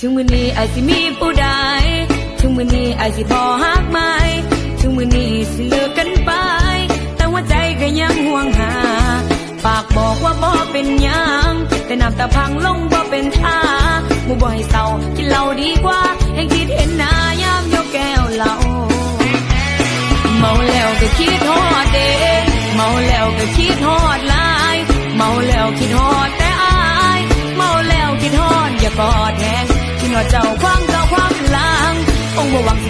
ถึงมือนี้ไอายสิมีผู้ใดถึงมือนี้ไอายสิพอหักไหมถึงมือนี้สิเลิกกันไป แต่ว่าใจก็ยังห่วงหา ปากบอกว่าบ่เป็นยังแต่น้ำตาพังลงบ่เป็นท่าหมู่บ่ให้เศร้ากินเหล้าดีกว่าให้คิดเห็นหน้ายามยกแก้วเหล้าเมาแล้วก็คิดฮอดเดเมาแล้วก็คิดฮอดลาย เมาแล้วคิดฮอดแต่อาย เมาแล้วคิดฮอดอย่ากอ ดแหงคิดฮอดเจ้าความเจ้าความลางองค์บ่หวัง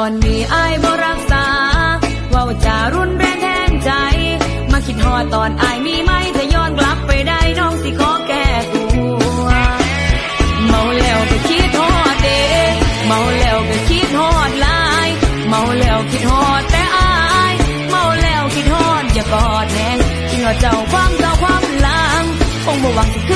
ตอนนี้อายบ่รักษาว่าจะรุนแรงแทนใจ มาคิดฮอดตอนอายมีไหมถ้าย้อนกลับไปได้น้องสิขอแก้ตัวเมาแล้วก็คิดฮอดเดเมาแล้วก็คิดฮอดลายเมาแล้วคิดฮอดแต่อายเมาแล้วคิดฮอดอย่ากอดแหงคิดฮอดเจ้าความเก่าความหลังคงบ่หวังสิคื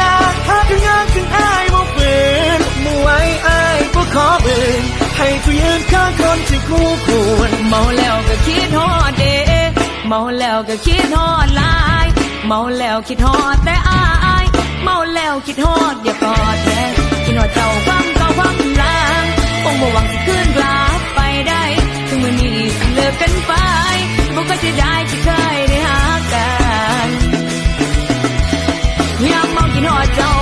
นอาหากถึงงานถึงอายบ่ฝืนมือไว้อายบ่ขอเบื่นให้ผู้ยืนข้างคนที่คู่ควรเมาแล้วก็คิดฮอดเดเมาแล้วก็คิดฮอดลายเมาแล้วคิดฮอดแต่อายเมาแล้วคิดฮอดอย่ากอดแทนคิดฮอดเจ้าความเก่าความลังคงบ่หวังสิคืนกลับไปได้ถึงมื้อนี้สิเลิกกันไปบ่ก็จะได้ที่เค กันยา